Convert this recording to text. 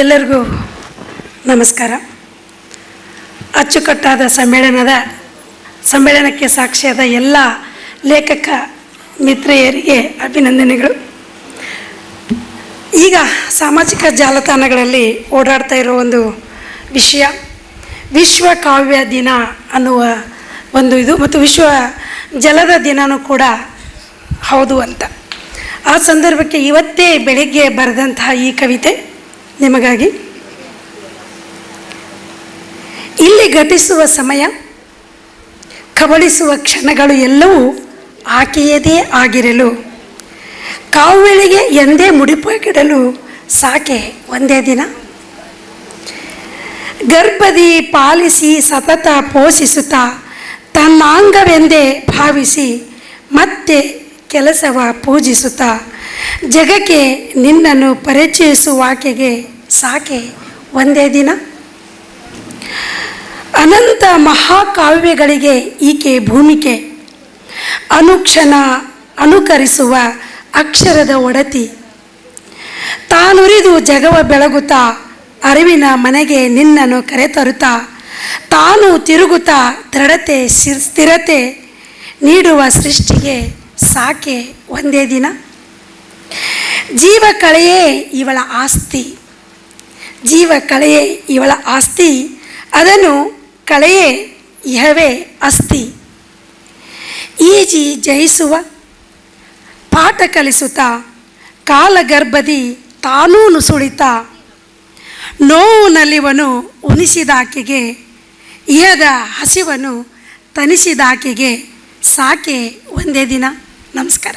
ಎಲ್ಲರಿಗೂ ನಮಸ್ಕಾರ. ಅಚ್ಚುಕಟ್ಟಾದ ಸಮ್ಮೇಳನದ ಸಮ್ಮೇಳನಕ್ಕೆ ಸಾಕ್ಷಿಯಾದ ಎಲ್ಲ ಲೇಖಕ ಮಿತ್ರೆಯರಿಗೆ ಅಭಿನಂದನೆಗಳು. ಈಗ ಸಾಮಾಜಿಕ ಜಾಲತಾಣಗಳಲ್ಲಿ ಓಡಾಡ್ತಾ ಇರೋ ಒಂದು ವಿಷಯ, ವಿಶ್ವ ಕಾವ್ಯ ದಿನ ಅನ್ನುವ ಒಂದು ಇದು ಮತ್ತು ವಿಶ್ವ ಜಲದ ದಿನನೂ ಕೂಡ ಹೌದು ಅಂತ. ಆ ಸಂದರ್ಭಕ್ಕೆ ಇವತ್ತೇ ಬೆಳಗ್ಗೆ ಬರೆದಂತಹ ಈ ಕವಿತೆ ನಿಮಗಾಗಿ? ಇಲ್ಲಿ ಘಟಿಸುವ ಸಮಯ, ಕಬಳಿಸುವ ಕ್ಷಣಗಳು ಎಲ್ಲವೂ ಆಕೆಯದೇ ಆಗಿರಲು ಕಾವುಗಳಿಗೆ ಎಂದೇ ಮುಡಿಪಾಗಿಡಲು ಸಾಕೆ ಒಂದೇ ದಿನ. ಗರ್ಭದಿ ಪಾಲಿಸಿ ಸತತ ಪೋಷಿಸುತ್ತಾ ತನ್ನಾಂಗವೆಂದೇ ಭಾವಿಸಿ ಮತ್ತೆ ಕೆಲಸವ ಪೂಜಿಸುತ್ತಾ ಜಗಕ್ಕೆ ನಿನ್ನನ್ನು ಪರಿಚಯಿಸುವಾಕೆಗೆ ಸಾಕೆ ಒಂದೇ ದಿನ? ಅನಂತ ಮಹಾಕಾವ್ಯಗಳಿಗೆ ಈಕೆ ಭೂಮಿಕೆ. ಅನುಕ್ಷಣ ಅನುಕರಿಸುವ ಅಕ್ಷರದ ಒಡತಿ. ತಾನುರಿದು ಜಗವ ಬೆಳಗುತ್ತಾ ಅರಿವಿನ ಮನೆಗೆ ನಿನ್ನನ್ನು ಕರೆತರುತ್ತಾ ತಾನು ತಿರುಗುತ್ತಾ ದೃಢತೆ ಸ್ಥಿರತೆ ನೀಡುವ ಸೃಷ್ಟಿಗೆ ಸಾಕೆ ಒಂದೇ ದಿನ? ಜೀವ ಕಳೆಯೇ ಇವಳ ಆಸ್ತಿ. ಜೀವ ಕಳೆಯೇ ಇವಳ ಆಸ್ತಿ. ಅದನ್ನು ಕಳೆಯೇ ಇಹವೇ ಅಸ್ತಿ. ಈಜಿ ಜಯಿಸುವ, ಪಾಠ ಕಲಿಸುತ್ತಾ, ಕಾಲಗರ್ಭದಿ ತಾನೂ ನುಸುಳಿತ ನೋವು ನಲಿವನು ಉಣಿಸಿದಾಕೆಗೆ ಇಹದ ಹಸಿವನು ತನಿಸಿದಾಕೆಗೆ ಸಾಕೆ ಒಂದೇ ದಿನ. ನಮಸ್ಕಾರ.